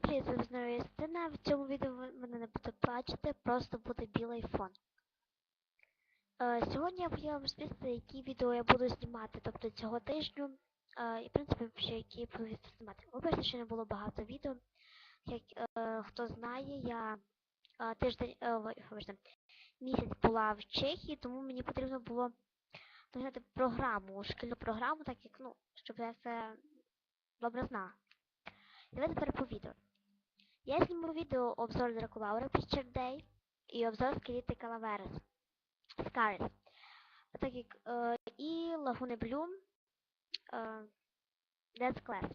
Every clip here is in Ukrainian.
привіт, з вами знову В цьому відео ви мене не буде бачити, просто буде білий фон. Е, сьогодні я хотіла вам розповісти, які відео я буду знімати, тобто цього тижню, е, і в принципі, ще які я буду знімати. Вибачте, що не було багато відео. Як е, хто знає, я е, тиждень, е, вибачте, місяць була в Чехії, тому мені потрібно було наглядати програму, шкільну програму, так як, ну, щоб я все добре знала. Давайте тепер по відео. Я зніму відео обзор Дракулаура Picture Day і обзор Скеліти Калаверес. Скаріс. Так як е, і Лагуни Блюм е, Death Class.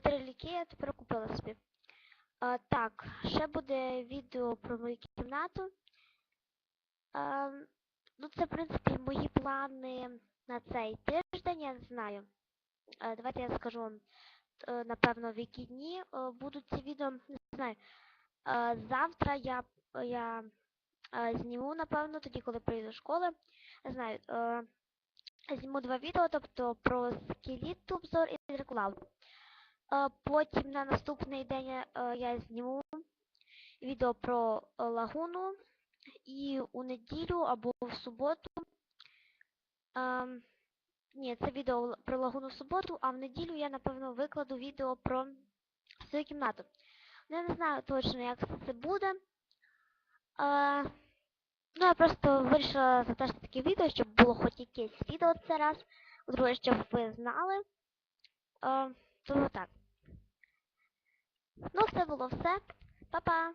Три ліки я тепер купила собі. Е, так, ще буде відео про мою кімнату. Е, ну, це, в принципі, мої плани на цей тиждень, я не знаю. Е, давайте я скажу вам е, напевно, в які дні е, будуть ці відео, знаю. Е, Завтра я, я е, зніму, напевно, тоді, коли прийду з школи. Знаю, е, зніму два відео, тобто про скеліт обзор і. Е, Потім на наступний день я, зніму відео про лагуну. І у неділю або в суботу. ем, ні, це відео про лагуну в суботу, а в неділю я, напевно, викладу відео про свою кімнату. Я не знаю точно, як це буде. А, ну, я просто вирішила затежити таке відео, щоб було хоч якесь відео це раз. Друге, щоб ви знали. А, тому так. Ну, це було все. Па-па!